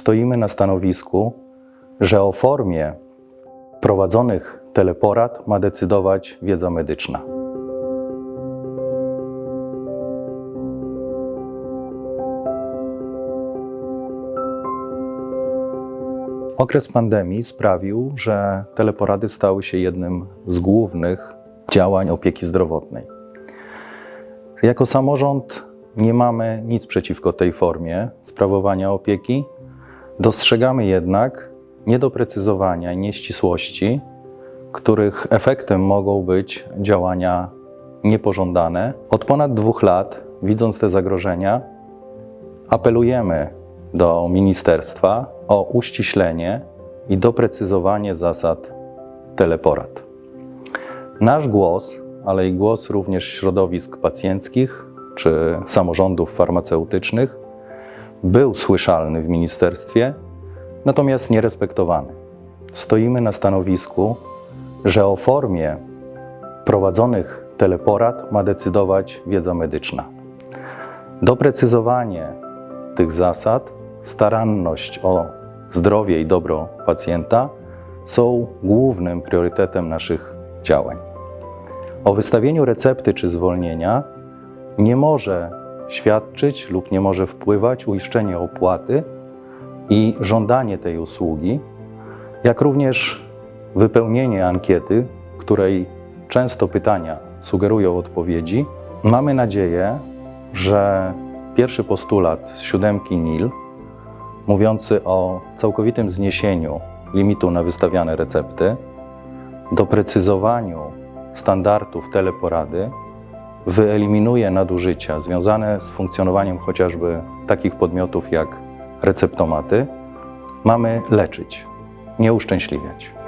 stoimy na stanowisku, że o formie prowadzonych teleporad ma decydować wiedza medyczna. Okres pandemii sprawił, że teleporady stały się jednym z głównych działań opieki zdrowotnej. Jako samorząd nie mamy nic przeciwko tej formie sprawowania opieki. Dostrzegamy jednak niedoprecyzowania i nieścisłości, których efektem mogą być działania niepożądane. Od ponad dwóch lat, widząc te zagrożenia, apelujemy do ministerstwa o uściślenie i doprecyzowanie zasad teleporad. Nasz głos, ale i głos również środowisk pacjenckich czy samorządów farmaceutycznych był słyszalny w ministerstwie, natomiast nierespektowany. Stoimy na stanowisku, że o formie prowadzonych teleporad ma decydować wiedza medyczna. Doprecyzowanie tych zasad, staranność o zdrowie i dobro pacjenta są głównym priorytetem naszych działań. O wystawieniu recepty czy zwolnienia nie może świadczyć lub nie może wpływać uiszczenie opłaty i żądanie tej usługi, jak również wypełnienie ankiety, której często pytania sugerują odpowiedzi. Mamy nadzieję, że pierwszy postulat z siódemki NIL, mówiący o całkowitym zniesieniu limitu na wystawiane recepty, doprecyzowaniu standardów teleporady, wyeliminuje nadużycia związane z funkcjonowaniem chociażby takich podmiotów jak receptomaty. Mamy leczyć, nie uszczęśliwiać.